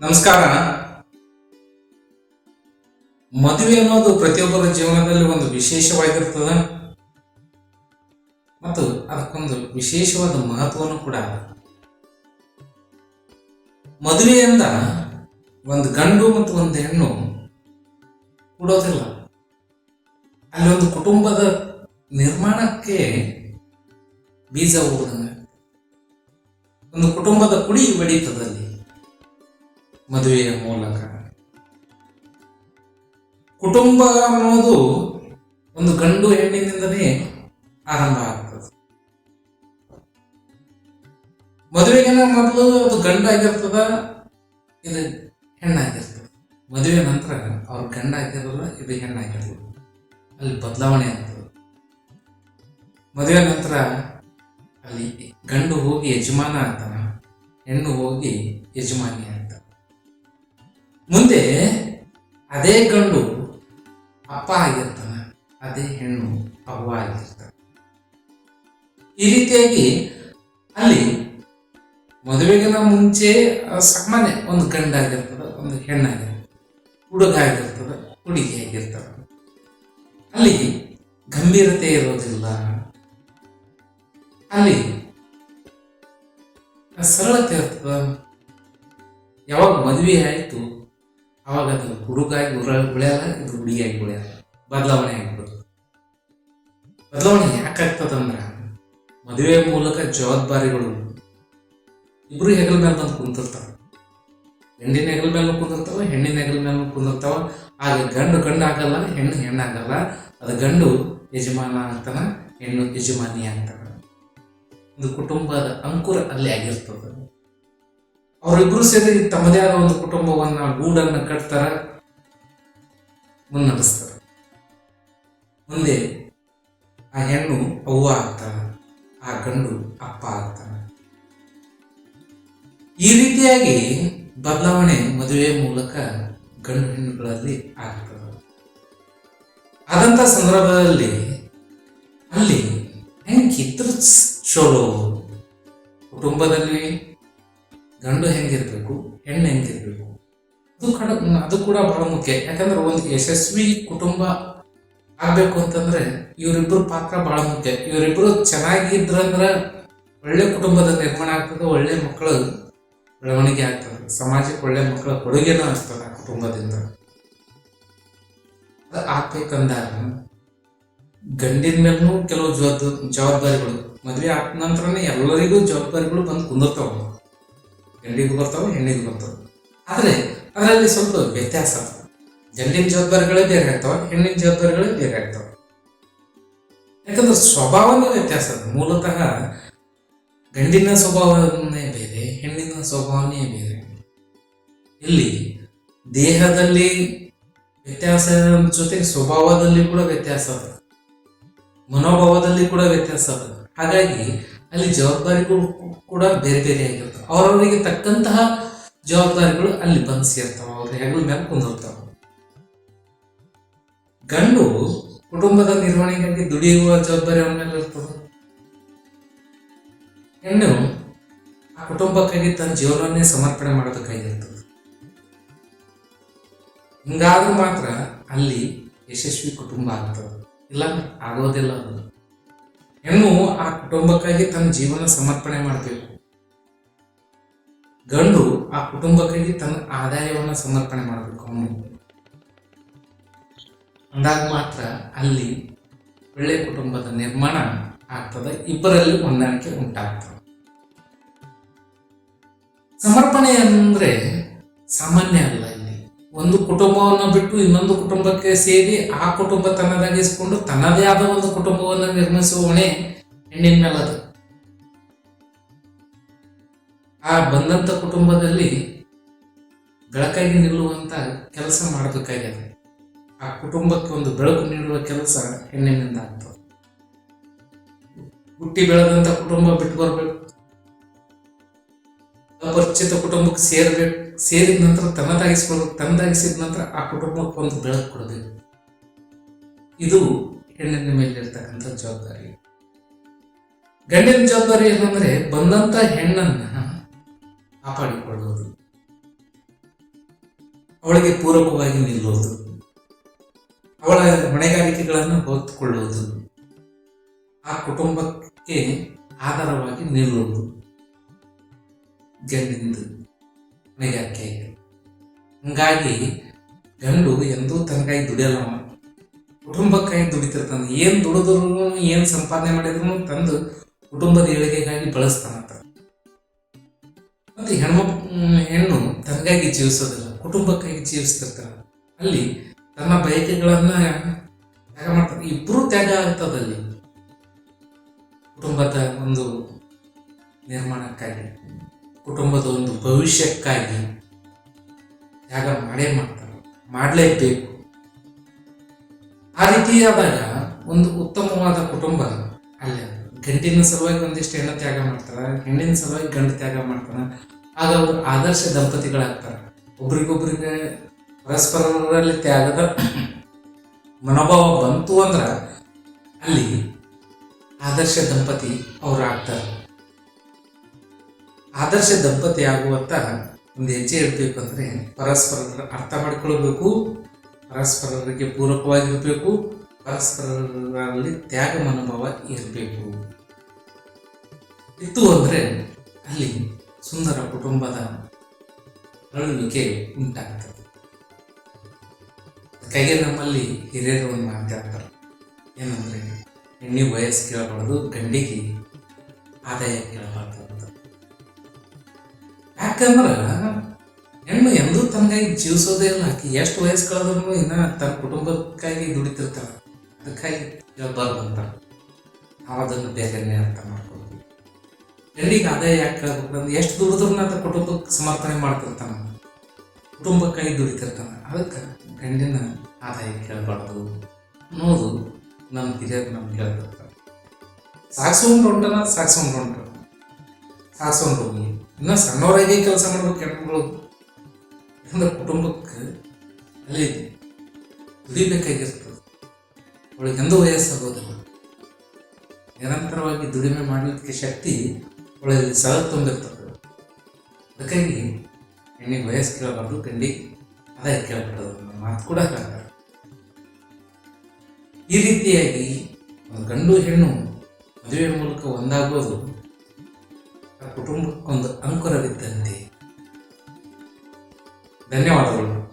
ನಮಸ್ಕಾರ. ಮದುವೆ ಅನ್ನೋದು ಪ್ರತಿಯೊಬ್ಬರ ಜೀವನದಲ್ಲಿ ಒಂದು ವಿಶೇಷವಾಗಿರ್ತದ. ಮತ್ತು ಅದಕ್ಕೊಂದು ವಿಶೇಷವಾದ ಮಹತ್ವವನ್ನು ಕೂಡ ಮದುವೆಯಿಂದ ಒಂದು ಗಂಡು ಮತ್ತು ಒಂದು ಹೆಣ್ಣು ಕೂಡೋದಿಲ್ಲ. ಅಲ್ಲಿ ಒಂದು ಕುಟುಂಬದ ನಿರ್ಮಾಣಕ್ಕೆ ಬೀಜ ಹೂದಂಗೆ ಒಂದು ಕುಟುಂಬದ ಕುಡಿ ಬೆಳೀತದಲ್ಲಿ ಮದುವೆಯ ಮೂಲಕ. ಕುಟುಂಬ ಅನ್ನೋದು ಒಂದು ಗಂಡು ಹೆಣ್ಣಿನಿಂದನೇ ಆರಂಭ ಆಗ್ತದೆ. ಮದುವೆಗಿನ ಮೊದಲು ಅದು ಗಂಡ ಆಗಿರ್ತದ ಇದು ಹೆಣ್ಣಾಗಿರ್ತದೆ. ಮದುವೆ ನಂತರ ಅವ್ರ ಗಂಡ ಆಗಿರಲ್ಲ ಇದು ಹೆಣ್ಣಾಗಿರಲ್ಲ. ಅಲ್ಲಿ ಬದಲಾವಣೆ ಆಗ್ತದೆ. ಮದುವೆ ನಂತರ ಅಲ್ಲಿ ಗಂಡು ಹೋಗಿ ಯಜಮಾನ ಆಗ್ತಾನ ಹೆಣ್ಣು ಹೋಗಿ ಯಜಮಾನಿ ಅದೇ ಗಂಡು ಅಪ್ಪ ಆಗಿರ್ತಾನೆ, ಅದೇ ಹೆಣ್ಣು ಅವ್ವ ಆಗಿರ್ತಾನೆ. ಈ ರೀತಿಯಾಗಿ ಅಲ್ಲಿ ಮದುವೆಗಿನ ಮುಂಚೆ ಸಾಮಾನ್ಯ ಒಂದು ಗಂಡಾಗಿರ್ತದೆ, ಒಂದು ಹೆಣ್ಣಾಗಿರ್ತದೆ, ಹುಡುಗ ಆಗಿರ್ತದೆ, ಹುಡುಗಿ ಆಗಿರ್ತದ. ಅಲ್ಲಿ ಗಂಭೀರತೆ ಇರೋದಿಲ್ಲ. ಅಲ್ಲಿ ಸರಳತೆ ಇರ್ತದ. ಯಾವಾಗ ಮದುವೆ ಆಯಿತು ಅವಾಗ ಅದು ಹುಡುಗಾಗಿ ಉಳಿಯಲ್ಲ ಇದು ಹುಡುಗಿಯಾಗಿ ಉಳಿಯಲ್ಲ ಬದಲಾವಣೆ ಆಗ್ಬಿಡುತ್ತೆ ಬದಲಾವಣೆ ಯಾಕಾಗ್ತದಂದ್ರ ಮದುವೆ ಮೂಲಕ ಜವಾಬ್ದಾರಿಗಳು ಇಬ್ರು ಹೆಗಲ ಮೇಲೆ ಬಂದು ಕುಂತಿರ್ತಾವ ಗಂಡಿನ ಹೆಗಲ ಮೇಲೆ ಕುಂದಿರ್ತಾವ, ಹೆಣ್ಣಿನ ಹೆಗಲ ಮೇಲೆ ಕುಂದಿರ್ತಾವ. ಆಗ ಗಂಡು ಗಂಡು ಆಗಲ್ಲ ಹೆಣ್ಣು ಹೆಣ್ಣಾಗಲ್ಲ. ಅದು ಗಂಡು ಯಜಮಾನ ಆಗ್ತಾನ ಹೆಣ್ಣು ಯಜಮಾನಿ ಅಂತ ಒಂದು ಕುಟುಂಬದ ಅಂಕುರ ಅಲ್ಲಿ ಆಗಿರ್ತದೆ. ಅವರಿಬ್ರು ಸೇರಿ ತಮ್ಮದೇ ಆದ ಒಂದು ಕುಟುಂಬವನ್ನ ಗೂಡನ್ನ ಕಟ್ತಾರ, ಮುನ್ನಡೆಸ್ತಾರ. ಮುಂದೆ ಆ ಹೆಣ್ಣು ಅವ್ವ ಆಗ್ತಾನ, ಆ ಗಂಡು ಅಪ್ಪ ಆಗ್ತಾನ. ಈ ರೀತಿಯಾಗಿ ಬದಲಾವಣೆ ಮದುವೆ ಮೂಲಕ ಗಂಡು ಹೆಣ್ಣುಗಳಲ್ಲಿ ಆಗ್ತದ. ಆದಂತ ಸಂದರ್ಭದಲ್ಲಿ ಅಲ್ಲಿ ಹೆಂಗಿದ್ರು ಚಲೋ ಕುಟುಂಬದಲ್ಲಿ ಗಂಡು ಹೆಂಗಿರ್ಬೇಕು, ಹೆಣ್ಣು ಹೆಂಗಿರ್ಬೇಕು. ಅದು ಕಡ ಅದು ಕೂಡ ಬಹಳ ಮುಖ್ಯ. ಯಾಕಂದ್ರೆ ಒಂದು ಯಶಸ್ವಿ ಕುಟುಂಬ ಆಗ್ಬೇಕು ಅಂತಂದ್ರೆ ಇವರಿಬ್ಬರು ಪಾತ್ರ ಬಹಳ ಮುಖ್ಯ. ಇವರಿಬ್ಬರು ಚೆನ್ನಾಗಿದ್ರಂದ್ರೆ ಒಳ್ಳೆ ಕುಟುಂಬದ ನಿರ್ಮಾಣ ಆಗ್ತದೆ, ಒಳ್ಳೆ ಮಕ್ಕಳು ಬೆಳವಣಿಗೆ ಆಗ್ತದೆ. ಸಮಾಜಕ್ಕೆ ಒಳ್ಳೆ ಮಕ್ಕಳ ಕೊಡುಗೆನೂ ಆಗ್ತದೆ ಆ ಕುಟುಂಬದಿಂದ. ಆಗ್ಬೇಕಂದಾಗ ಗಂಡಿನ ಮೇಲೂ ಕೆಲವು ಜವಾಬ್ದ, ಜವಾಬ್ದಾರಿಗಳು. ಮದುವೆ ಆದ ನಂತರನೇ ಎಲ್ಲರಿಗೂ ಜವಾಬ್ದಾರಿಗಳು ಬಂದು ಕುಂದಿರ್ತಾವ. ಗಂಡಿಗೂ ಬರ್ತಾವ ಹೆಣ್ಣಿಗೂ ಬರ್ತಾವ ಆದರೆ ಅದರಲ್ಲಿ ಸ್ವಲ್ಪ ವ್ಯತ್ಯಾಸ. ಗಂಡಿನ ಜವಾಬ್ದಾರಿಗಳೇ ಬೇರೆ ಆಗ್ತಾವ, ಹೆಣ್ಣಿನ ಜವಾಬ್ದಾರಿಗಳೇ ಬೇರೆ ಆಗ್ತವೆ. ಯಾಕಂದ್ರೆ ಸ್ವಭಾವನೇ ವ್ಯತ್ಯಾಸ ಮೂಲತಃ ಗಂಡಿನ ಸ್ವಭಾವನೇ ಬೇರೆ, ಹೆಣ್ಣಿನ ಸ್ವಭಾವನೇ ಬೇರೆ. ಇಲ್ಲಿ ದೇಹದಲ್ಲಿ ವ್ಯತ್ಯಾಸ ಜೊತೆಗೆ ಸ್ವಭಾವದಲ್ಲಿ ಕೂಡ ವ್ಯತ್ಯಾಸ ಅದ ಮನೋಭಾವದಲ್ಲಿ ಕೂಡ ವ್ಯತ್ಯಾಸ ಅದ ಹಾಗಾಗಿ ಅಲ್ಲಿ ಜವಾಬ್ದಾರಿಗಳು ಕೂಡ ಬೇರೆ ಬೇರೆ ಆಗಿರ್ತವೆ. ಅವರವರಿಗೆ ತಕ್ಕಂತಹ ಜವಾಬ್ದಾರಿಗಳು ಅಲ್ಲಿ ಬಂದು ಸೇರ್ತವೆ. ಅವ್ರ ಹೆಗಲ ಮೇಲೆ ಕುಂದಿರ್ತಾವ. ಗಂಡು ಕುಟುಂಬದ ನಿರ್ವಹಣೆಗಾಗಿ ದುಡಿಯುವ ಜವಾಬ್ದಾರಿ ಅವನ ಮೇಲೆ ಇರ್ತದೆ. ಹೆಣ್ಣು ಆ ಕುಟುಂಬಕ್ಕಾಗಿ ತನ್ನ ಜೀವನವನ್ನೇ ಸಮರ್ಪಣೆ ಮಾಡೋದಕ್ಕಾಗಿರ್ತದೆ. ಹಿಂಗಾದ್ರೂ ಮಾತ್ರ ಅಲ್ಲಿ ಯಶಸ್ವಿ ಕುಟುಂಬ ಆಗ್ತದೆ. ಇಲ್ಲ, ಆಗೋದಿಲ್ಲ ಅದು. ಹೆಣ್ಣು ಆ ಕುಟುಂಬಕ್ಕಾಗಿ ತನ್ನ ಜೀವನ ಸಮರ್ಪಣೆ ಮಾಡಬೇಕು. ಗಂಡು ಆ ಕುಟುಂಬಕ್ಕಾಗಿ ತನ್ನ ಆದಾಯವನ್ನು ಸಮರ್ಪಣೆ ಮಾಡಬೇಕು ಅವನು. ಅಂದಾಗ ಮಾತ್ರ ಅಲ್ಲಿ ಒಳ್ಳೆ ಕುಟುಂಬದ ನಿರ್ಮಾಣ ಆಗ್ತದೆ, ಇಬ್ಬರಲ್ಲಿ ಹೊಂದಾಣಿಕೆ ಉಂಟಾಗ್ತದೆ. ಸಮರ್ಪಣೆ ಅಂದ್ರೆ ಸಾಮಾನ್ಯ ಅಲ್ಲ ಒಂದು ಕುಟುಂಬವನ್ನು ಬಿಟ್ಟು ಇನ್ನೊಂದು ಕುಟುಂಬಕ್ಕೆ ಸೇರಿ ಆ ಕುಟುಂಬ ತನ್ನದಾಗಿಸಿಕೊಂಡು ತನ್ನದೇ ಆದ ಒಂದು ಕುಟುಂಬವನ್ನು ನಿರ್ಮಿಸುವ ಹೊಣೆ ಹೆಣ್ಣಿನ ಮೇಲದು ಆ ಬಂದಂತ ಕುಟುಂಬದಲ್ಲಿ ಬೆಳಕಾಗಿ ನಿಲ್ಲುವಂತ ಕೆಲಸ ಮಾಡಬೇಕಾಗಿದೆ. ಆ ಕುಟುಂಬಕ್ಕೆ ಒಂದು ಬೆಳಕು ನೀಡುವ ಕೆಲಸ ಹೆಣ್ಣಿನಿಂದ ಆಗ್ತದೆ. ಹುಟ್ಟಿ ಬೆಳೆದಂತ ಕುಟುಂಬ ಬಿಟ್ಟು ಬರಬೇಕು. ಅಪರಿಚಿತ ಕುಟುಂಬಕ್ಕೆ ಸೇರ್ಬೇಕು. ಸೇರಿದ ನಂತರ ತನ್ನದಾಗಿಸ್ಕೊಳ್ಬೇಕು ತನ್ನದಾಗಿಸಿದ ನಂತರ ಆ ಕುಟುಂಬಕ್ಕೆ ಒಂದು ಬೆಳಕು ಕೊಡಬೇಕು. ಇದು ಹೆಣ್ಣಿನ ಮೇಲೆ ಇರ್ತಕ್ಕಂಥ ಜವಾಬ್ದಾರಿ. ಗಂಡಿನ ಜವಾಬ್ದಾರಿ ಏನಂದ್ರೆ ಬಂದಂತ ಹೆಣ್ಣನ್ನ ಕಾಪಾಡಿಕೊಳ್ಳುವುದು. ಅವಳಿಗೆ ಪೂರಕವಾಗಿ ನಿಲ್ಲುವುದು. ಅವಳ ಹೊಣೆಗಾರಿಕೆಗಳನ್ನು ಹೊತ್ತುಕೊಳ್ಳುವುದು. ಆ ಕುಟುಂಬಕ್ಕೆ ಆಧಾರವಾಗಿ ನಿಲ್ಲುವುದು. ಗಂಡಿಂದು ಹೊಣೆಗಾರಿಕೆ ಹಂಗಾಗಿ ಗಂಡು ಎಂದೂ ತನಗಾಗಿ ದುಡಿಯಲ್ಲ ಅವ. ಕುಟುಂಬಕ್ಕಾಗಿ ದುಡಿತಿರ್ತಾನ. ಏನು ದುಡಿದ್ರು ಏನು ಸಂಪಾದನೆ ಮಾಡಿದ್ರು ತಂದು ಕುಟುಂಬದ ಏಳಿಗೆಗಾಗಿ ಬಳಸ್ತಾನಂತ. ಮತ್ತೆ ಹೆಣ್ಮಕ್ ಹೆಣ್ಣು ತನಗಾಗಿ ಜೀವಿಸೋದಿಲ್ಲ. ಕುಟುಂಬಕ್ಕಾಗಿ ಜೀವಿಸ್ತಿರ್ತಾನ. ಅಲ್ಲಿ ತನ್ನ ಬಯಕೆಗಳನ್ನ ತ್ಯಾಗ ಮಾಡ್ತಾರೆ ಇಬ್ರು ತ್ಯಾಗ ಆಗ್ತದಲ್ಲಿ ಕುಟುಂಬದ ಒಂದು ನಿರ್ಮಾಣಕ್ಕಾಗಿ. ಕುಟುಂಬದ ಒಂದು ಭವಿಷ್ಯಕ್ಕಾಗಿ ತ್ಯಾಗ ಮಾಡೇ ಮಾಡ್ತಾರೆ ಮಾಡಲೇಬೇಕು. ಆ ರೀತಿಯಾದಾಗ ಒಂದು ಉತ್ತಮವಾದ ಕುಟುಂಬ ಅಲ್ಲಿ, ಗಂಡಿನ ಸಲುವಾಗಿ ಒಂದಿಷ್ಟು ಹೆಣ್ಣು ತ್ಯಾಗ ಮಾಡ್ತಾರೆ, ಹೆಣ್ಣಿನ ಸಲುವಾಗಿ ಗಂಡು ತ್ಯಾಗ ಮಾಡ್ತಾರೆ, ಆಗ ಅವರು ಆದರ್ಶ ದಂಪತಿಗಳಾಗ್ತಾರೆ. ಒಬ್ರಿಗೊಬ್ರಿಗೆ ಪರಸ್ಪರರಲ್ಲಿ ತ್ಯಾಗದ ಮನೋಭಾವ ಬಂತು ಅಂದ್ರೆ ಅಲ್ಲಿ ಆದರ್ಶ ದಂಪತಿ ಅವರು ಆಗ್ತಾರೆ ಆದರ್ಶ ದಂಪತಿ ಆಗುವಂತ ಒಂದು ಹೆಜ್ಜೆ ಇರಬೇಕು ಅಂದ್ರೆ ಪರಸ್ಪರ ಅರ್ಥ ಮಾಡಿಕೊಳ್ಬೇಕು. ಪರಸ್ಪರರಿಗೆ ಪೂರಕವಾಗಿರಬೇಕು. ಪರಸ್ಪರರಲ್ಲಿ ತ್ಯಾಗ ಮನೋಭಾವ ಇರಬೇಕು. ಇತ್ತು ಅಂದರೆ ಅಲ್ಲಿ ಸುಂದರ ಕುಟುಂಬದ ಅರಳುವಿಕೆ ಉಂಟಾಗ್ತದೆ. ಅದಕ್ಕಾಗಿ ನಮ್ಮಲ್ಲಿ ಹಿರಿಯರು ಒಂದು ಮಾತಾಡ್ತಾರೆ ಏನಂದ್ರೆ ಹೆಣ್ಣಿಗೆ ವಯಸ್ಸು ಕೇಳಬಾರ್ದು, ಗಂಡಿಗೆ ಆದಾಯ ಕೇಳಬಾರ್ದು. ಯಾಕಂದ್ರ ಹೆಣ್ಣು ಎಂದೂ ತನಗಾಗಿ ಜೀವಿಸೋದೇ ಇಲ್ಲ. ಆಕೆ ಎಷ್ಟು ವಯಸ್ಸು ಕಳೆದ್ರು ಇನ್ನ ತನ್ನ ಕುಟುಂಬಕ್ಕಾಗಿ ದುಡಿತಿರ್ತಾರ ಅದಕ್ಕಾಗಿ ಅಂತ. ನಾವು ಅದನ್ನು ಬೇರೆನೇ ಅರ್ಥ ಮಾಡ್ಕೊಳ್ತೀವಿ ಹೆಣ್ಣಿಗೆ ಆದಾಯ ಯಾಕೆ ಕೇಳ್ಬೇಕಂದ್ರೆ ಎಷ್ಟು ದುಡಿದ್ರು ಅಂತ ಕುಟುಂಬಕ್ಕೆ ಸಮರ್ಥನೆ ಮಾಡ್ತಿರ್ತಾನ. ಕುಟುಂಬಕ್ಕಾಗಿ ದುಡಿತಿರ್ತಾನ. ಅದಕ್ಕೆ ಗಂಡಿನ ಆದಾಯ ಕೇಳಬಾರ್ದು ಅನ್ನೋದು ನಮ್ಮ ಹಿರಿಯರು ನಮ್ಗೆ ಹೇಳ್ತಿರ್ತಾರೆ ಸಾಕ್ಸೊಂಡು ಹೊಂಟನ ಸಾಕ್ಸೊಂಡು ಹೊಂಟ ಸಾಕ್ಸೊಂಡು ಹೋಗಿ ಇನ್ನ ಸಣ್ಣವರಾಗಿ ಕೆಲಸ ಮಾಡ್ಬೇಕು ಹೆಣ್ಮಗಳು ಅಂದ್ರೆ ಕುಟುಂಬಕ್ಕೆ ಅಲ್ಲಿ ದುಡಿಬೇಕಾಗಿರ್ತದೆ. ಅವಳಿಗೆ ಎಂದೂ ವಯಸ್ಸಾಗೋದಿಲ್ಲ. ನಿರಂತರವಾಗಿ ದುಡಿಮೆ ಮಾಡಲಿಕ್ಕೆ ಶಕ್ತಿ ಅವಳಲ್ಲಿ ಸಹ ತುಂಬಿರ್ತದೆ. ಅದಕ್ಕಾಗಿ ಹೆಣ್ಣಿಗೆ ವಯಸ್ಸು ಕೇಳಬಾರ್ದು ಕಂಡಿ ಅದೇ ಕೇಳಬಾರ್ದು ಮಾತು ಕೂಡ ಹೇಳ್ತಾರೆ ಈ ರೀತಿಯಾಗಿ ಒಂದು ಗಂಡು ಹೆಣ್ಣು ಮದುವೆ ಮೂಲಕ ಒಂದಾಗೋದು ಕುಟುಂಬಕ್ಕೊಂದು ಅಂಕುರವಿದ್ದಂತೆ. ಧನ್ಯವಾದಗಳು.